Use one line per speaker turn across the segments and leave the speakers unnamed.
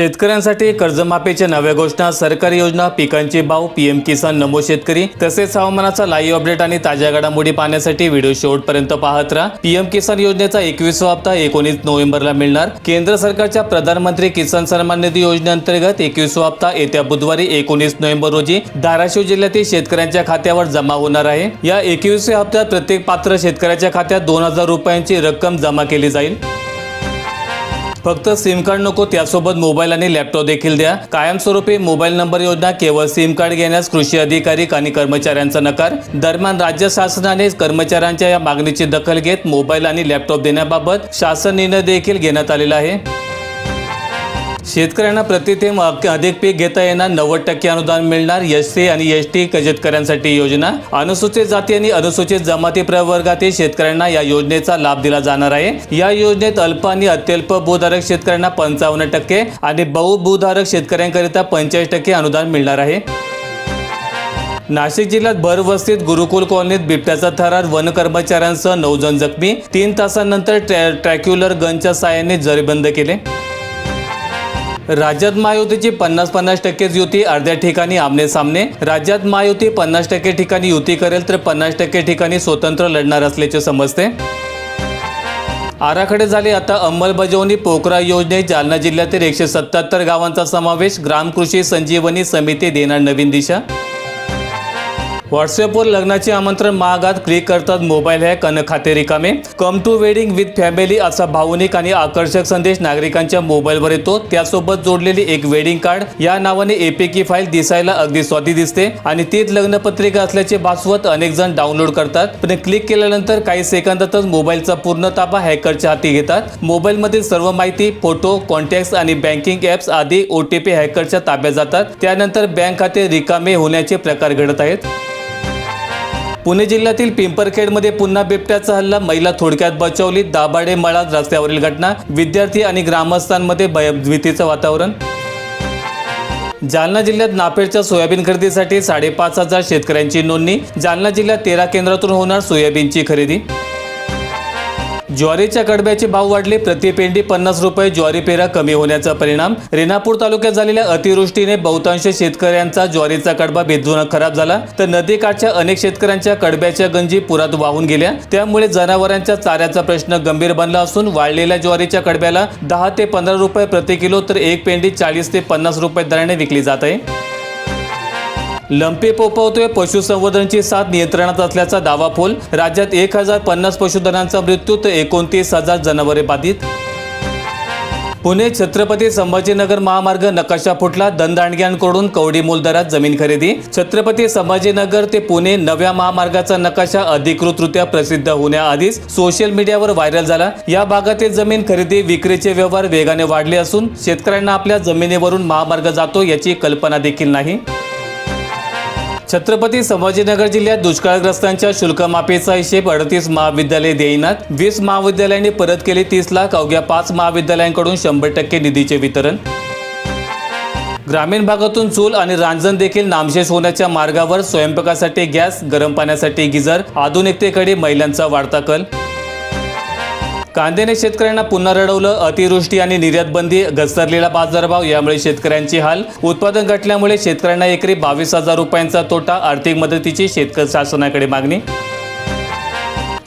शेतकऱ्यांसाठी कर्जमाफीच्या नव्या घोषणा सरकारी योजना पिकांचे भाव पीएम किसान नमो शेतकरी. तसेच हवामानाचा लाईव्ह अपडेट आणि ताज्या घडामोडी पाहण्यासाठी व्हिडिओ शेवटपर्यंत पाहत राहा. पीएम किसान योजनेचा एकवीसवा हप्ता एकोणीस नोव्हेंबरला मिळणार. केंद्र सरकारच्या प्रधानमंत्री किसान सन्मान निधी योजनेअंतर्गत एकवीसवा हप्ता येत्या बुधवारी एकोणीस नोव्हेंबर रोजी धाराशिव जिल्ह्यातील शेतकऱ्यांच्या खात्यावर जमा होणार आहे. या एकवीसव्या हप्त्यात प्रत्येक पात्र शेतकऱ्याच्या खात्यात दोन हजार रुपयांची रक्कम जमा केली जाईल. फक्त सिम कार्ड नको त्यासोबत मोबाईल आणि लॅपटॉप देखील द्या. कायमस्वरूपी मोबाईल नंबर योजना केवळ सिम कार्ड घेण्यास कृषी अधिकारी आणि कर्मचाऱ्यांचा नकार. दरम्यान राज्य शासनाने कर्मचाऱ्यांच्या या मागणीची दखल घेत मोबाईल आणि लॅपटॉप देण्याबाबत शासन निर्णय देखील घेण्यात आलेला आहे. शेतकऱ्यांना प्रतिथेम अधिक पीक घेता येणार. नव्वद टक्के अनुदान मिळणार. एस सी आणि एस टी शेतकऱ्यांसाठी योजना. अनुसूचित जाती आणि अनुसूचित जमाती प्रवर्गातील शेतकऱ्यांना या योजनेचा लाभ दिला जाणार आहे. या योजनेत अल्प आणि अत्यल्प भूधारक शेतकऱ्यांना पंचावन्न टक्के आणि बहुभूधारक शेतकऱ्यांकरिता पंचेचाळीस टक्के अनुदान मिळणार आहे. नाशिक जिल्ह्यात भरवस्तीत गुरुकुल कॉलनीत बिबट्याचा थरार वन कर्मचाऱ्यांसह नऊ जण जखमी. तीन तासांनंतर ट्रॅ ट्रॅक्युलर गनच्या साह्याने जरीबंद केले. राज्यात महायुतीची पन्नास पन्नास टक्केच युती अर्ध्या ठिकाणी आमने सामने. राज्यात महायुती पन्नास टक्के ठिकाणी युती करेल तर पन्नास टक्के ठिकाणी स्वतंत्र लढणार असल्याचे समजते. आराखडे झाले आता अंमलबजावणी पोखरा योजनेत जालना जिल्ह्यातील एकशे सत्याहत्तर गावांचा समावेश ग्रामकृषी संजीवनी समिती देणार नवीन दिशा. व्हॉट्सअपवर लग्नाचे आमंत्रण महागात क्लिक करतात मोबाईल हॅक अन खाते रिकामे. Come to wedding with family असा भावनिक आणि आकर्षक संदेश नागरिकांच्या मोबाईलवर येतो. त्यासोबत जोडलेली एक वेडिंग कार्ड या नावाने एपीकी फाईल दिसायला अगदी स्वादी दिसते आणि तीच लग्नपत्रिका असल्याचे भासवत अनेक जण डाउनलोड करतात. पण क्लिक केल्यानंतर काही सेकंदातच मोबाईलचा पूर्ण ताबा हॅकरच्या हाती घेतात. मोबाईलमधील सर्व माहिती फोटो कॉन्टॅक्ट आणि बँकिंग ॲप्स आदी ओ टी पी हॅकरच्या ताब्यात जातात. त्यानंतर बँक खाते रिकामे होण्याचे प्रकार घडत आहेत. पुणे जिल्ह्यातील पिंपरखेडमध्ये पुन्हा बिबट्याचा हल्ला. महिला थोडक्यात बचावली. दाभाडे मळा रस्त्यावरील घटना. विद्यार्थी आणि ग्रामस्थांमध्ये भयभीतीचं वातावरण. जालना जिल्ह्यात नापेडच्या सोयाबीन खरेदीसाठी साडेपाच हजार शेतकऱ्यांची नोंदणी. जालना जिल्ह्यात तेरा केंद्रातून होणार सोयाबीनची खरेदी. ज्वारीच्या कडब्याचे भाव वाढले प्रतिपेंडी पन्नास रुपये ज्वारी पेरा कमी होण्याचा परिणाम. रेणापूर तालुक्यात झालेल्या अतिवृष्टीने बहुतांश शेतकऱ्यांचा ज्वारीचा कडबा बेदून खराब झाला. तर नदीकाठच्या अनेक शेतकऱ्यांच्या कडब्याच्या गंजी पुरात वाहून गेल्या. त्यामुळे जनावरांच्या चाऱ्याचा प्रश्न गंभीर बनला असून वाळलेल्या ज्वारीच्या कडब्याला दहा ते पंधरा रुपये प्रति किलो तर एक पेंडी चाळीस ते पन्नास रुपये दराने विकली जात आहे. लंपे पोपवतोय पशुसंवर्धनची साथ नियंत्रणात असल्याचा दावाफोल राज्यात एक हजार पन्नास पशुधनांचा मृत्यू तर एकोणतीस हजार जनावरे बाधित. पुणे छत्रपती संभाजीनगर महामार्ग नकाशा फुटला. दंदांडग्यांकडून कवडी मोल दरात जमीन खरेदी. छत्रपती संभाजीनगर ते पुणे नव्या महामार्गाचा नकाशा अधिकृतरित्या प्रसिद्ध होण्याआधीच सोशल मीडियावर व्हायरल झाला. या भागातील जमीन खरेदी विक्रीचे व्यवहार वेगाने वाढले असून शेतकऱ्यांना आपल्या जमिनीवरून महामार्ग जातो याची कल्पना देखील नाही. छत्रपती संभाजीनगर जिल्ह्यात दुष्काळग्रस्तांच्या शुल्कमाफीचा हिशेब अडतीस महाविद्यालय देईनात. वीस महाविद्यालयांनी परत केले तीस लाख अवघ्या पाच महाविद्यालयांकडून शंभर टक्के निधीचे वितरण. ग्रामीण भागातून चूल आणि रांजण देखील नामशेष होण्याच्या मार्गावर स्वयंपाकासाठी गॅस गरम पाण्यासाठी गिझर आधुनिकतेकडे महिलांचा वाढता कल. कांद्याने शेतकऱ्यांना पुन्हा रडवलं अतिवृष्टी आणि निर्यात बंदी घसरलेला बाजारभाव यामुळे शेतकऱ्यांचे हाल. उत्पादन घटल्यामुळे शेतकऱ्यांना एकरी बावीस हजार रुपयांचा तोटा आर्थिक मदतीची शेतकरी शासनाकडे मागणी.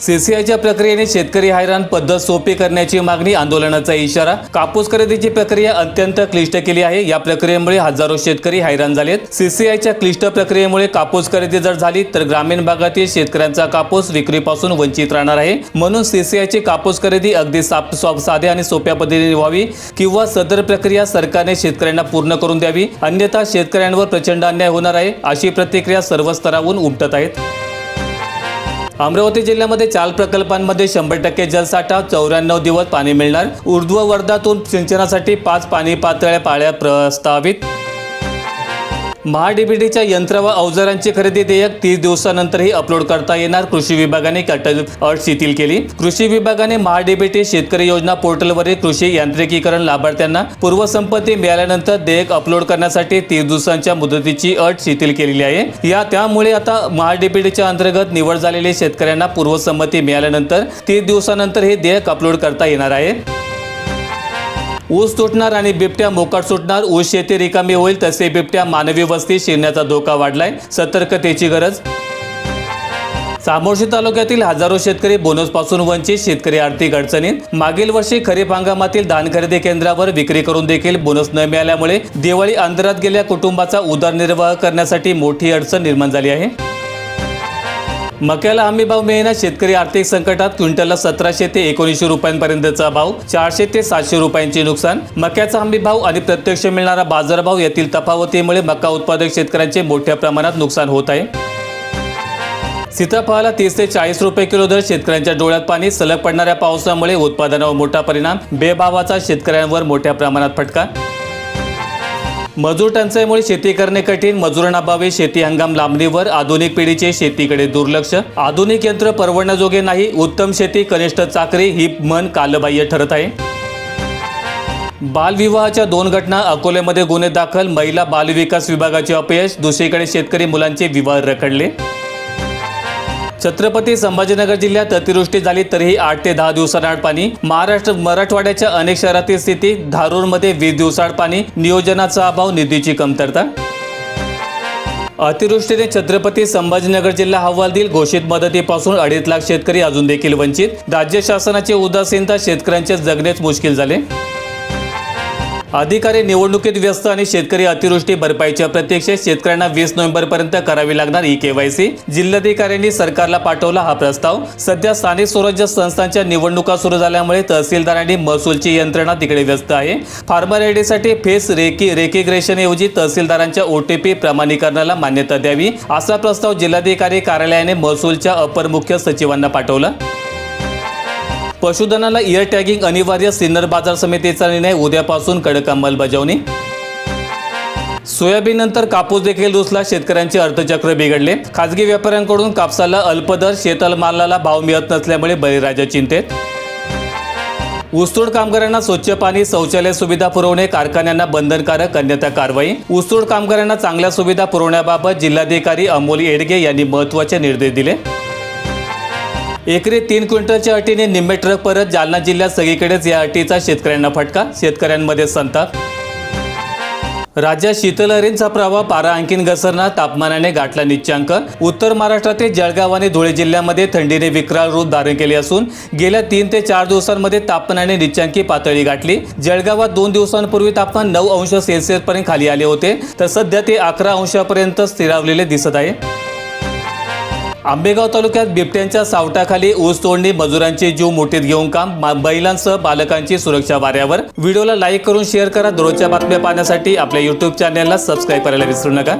सीसीआयच्या प्रक्रियेने शेतकरी हैराण पद्धत सोपी करण्याची मागणी आंदोलनाचा इशारा. कापूस खरेदीची प्रक्रिया अत्यंत क्लिष्ट केली आहे. या प्रक्रियेमुळे हजारो शेतकरी हैराण झालेत. सीसीआयच्या क्लिष्ट प्रक्रियेमुळे कापूस खरेदी जर झाली तर ग्रामीण भागातील शेतकऱ्यांचा कापूस विक्रीपासून वंचित राहणार आहे. म्हणून सीसीआयची कापूस खरेदी अगदी साप साध्या आणि सोप्या पद्धतीने व्हावी किंवा सदर प्रक्रिया सरकारने शेतकऱ्यांना पूर्ण करून द्यावी. अन्यथा शेतकऱ्यांवर प्रचंड अन्याय होणार आहे अशी प्रतिक्रिया सर्व स्तरावरून उमटत आहेत. अमरावती जिल्ह्यामध्ये चाल प्रकल्पांमध्ये शंभर टक्के जलसाठा चौऱ्याण्णव दिवस पाणी मिळणार. ऊर्ध्व वर्धातून सिंचनासाठी पाच पाणी पातळ्या पाळ्या प्रस्तावित. महाडीबीटीच्या यंत्र व अवजारांची खरेदी देयक तीस दिवसानंतरही अपलोड करता येणार. कृषी विभागाने कटल अट शिथिल केली. कृषी विभागाने महाडीबीटी शेतकरी योजना पोर्टलवरील कृषी यांत्रिकीकरण लाभार्थ्यांना पूर्वसंपत्ती मिळाल्यानंतर देयक अपलोड करण्यासाठी तीस दिवसांच्या मुदतीची अट शिथिल केलेली आहे. या त्यामुळे आता महाडीबीटीच्या अंतर्गत निवड झालेल्या शेतकऱ्यांना पूर्वसंमती मिळाल्यानंतर तीस दिवसानंतर हे देयक अपलोड करता येणार आहे. ऊस तुटणार आणि बिबट्या मोकाट सुटणार ऊस शेती रिकामी होईल तसे बिबट्या मानवी वस्ती शिरण्याचा धोका वाढलाय. सतर्कतेची गरज. चामोर्शी तालुक्यातील हजारो शेतकरी बोनसपासून वंचित शेतकरी आर्थिक अडचणीत. मागील वर्षी खरीप हंगामातील धान खरेदी केंद्रावर विक्री करून देखील बोनस न मिळाल्यामुळे दिवाळी अंतरात गेल्या कुटुंबाचा उदरनिर्वाह करण्यासाठी मोठी अडचण निर्माण झाली आहे. मक्याला हमी भाव मिळेना शेतकरी आर्थिक संकटात क्विंटलला सतराशे ते एकोणीसशे रुपयांपर्यंतचा भाव चारशे ते सातशे रुपयांचे नुकसान. मक्याचा हमी भाव आणि प्रत्यक्ष मिळणारा बाजारभाव यातील तफावतीमुळे मका उत्पादक शेतकऱ्यांचे मोठ्या प्रमाणात नुकसान होत आहे. सीताफळाला तीस ते चाळीस रुपये किलो दर शेतकऱ्यांच्या डोळ्यात पाणी सलग पडणाऱ्या पावसामुळे उत्पादनावर मोठा परिणाम बेभावाचा शेतकऱ्यांवर मोठ्या प्रमाणात फटका. मजूर टंचाईमुळे शेती करणे कठीण. मजुरांअभावी शेती हंगाम लांबणीवर. आधुनिक पिढीचे शेतीकडे दुर्लक्ष. आधुनिक यंत्र परवडण्याजोगे नाही. उत्तम शेती कनिष्ठ चाकरी ही मन कालबाह्य ठरत आहे. बालविवाहाच्या दोन घटना. अकोल्यामध्ये गुन्हे दाखल. महिला बालविकास विभागाचे अपयश. दुसरीकडे शेतकरी मुलांचे विवाह रखडले. छत्रपती संभाजीनगर जिल्ह्यात अतिवृष्टी झाली तरीही आठ ते दहा दिवसांआड पाणी. महाराष्ट्र मराठवाड्याच्या अनेक शहरातील स्थिती धारूरमध्ये वीस दिवसाआड पाणी. नियोजनाचा अभाव निधीची कमतरता. अतिवृष्टीने छत्रपती संभाजीनगर जिल्हा हवालदिल घोषित मदतीपासून अडीच लाख शेतकरी अजून देखील वंचित. राज्य शासनाची उदासीनता शेतकऱ्यांचे जगणेच मुश्किल झाले. अधिकारी निवडणुकीत व्यस्त आणि शेतकरी अतिवृष्टी भरपाईच्या प्रत्यक्ष शेतकऱ्यांना वीस नोव्हेंबरपर्यंत करावी लागणार ई केवायसी जिल्हाधिकाऱ्यांनी सरकारला पाठवला हा प्रस्ताव. सध्या स्थानिक स्वराज्य संस्थांच्या निवडणुका सुरू झाल्यामुळे तहसीलदारांनी महसूलची यंत्रणा तिकडे व्यस्त आहे. फार्मर आयडीसाठी फेस रेकी रेकिग्रेशनऐवजी तहसीलदारांच्या ओटीपी प्रमाणीकरणाला मान्यता द्यावी असा प्रस्ताव जिल्हाधिकारी कार्यालयाने महसूलच्या अपर मुख्य सचिवांना पाठवला. पशुधनाला इयर टॅगिंग अनिवार्य सिन्नर बाजार समितीचा निर्णय उद्यापासून कडक अंमलबजावणी. सोयाबीन नंतर कापूस देखील रुसला शेतकऱ्यांचे अर्थचक्र बिघडले. खाजगी व्यापाऱ्यांकडून कापसाला अल्पदर शेतल मालाला भाव मिळत नसल्यामुळे बळीराजा चिंतेत. ऊसतोड कामगारांना स्वच्छ पाणी शौचालय सुविधा पुरवणे कारखान्यांना बंधनकारक अन्यथा कारवाई. ऊसतोड कामगारांना चांगल्या सुविधा पुरवण्याबाबत जिल्हाधिकारी अमोल येडगे यांनी महत्त्वाचे निर्देश दिले. एकरी तीन क्विंटलच्या अटीने निम्मे ट्रक परत जालना जिल्ह्यात सगळीकडेच या अटीचा शेतकऱ्यांना फटका. शेतकऱ्यांमध्ये संताप. राज्यात शीतलहरींचा प्रभाव पारा आणखीन घसरणार तापमानाने गाठला निच्चांक उत्तर महाराष्ट्रातील जळगाव आणि धुळे जिल्ह्यामध्ये थंडीने विक्राळ रूप धारण केले असून गेल्या तीन ते चार दिवसांमध्ये तापमानाने निच्चांकी पातळी गाठली. जळगावात दोन दिवसांपूर्वी तापमान नऊ अंश सेल्सिअसपर्यंत खाली आले होते तर सध्या ते अकरा अंशापर्यंत स्थिरावलेले दिसत आहे. आंबेगाव तालुक्यात बिबट्यांच्या सावटाखाली ऊस तोडणी मजुरांचे जीव मुठीत घेऊन काम महिलांसह बालकांची सुरक्षा वाऱ्यावर. व्हिडिओला लाईक करून शेअर करा. दररोजच्या बातम्या पाहण्यासाठी आपल्या युट्यूब चॅनेलला सबस्क्राईब करायला विसरू नका.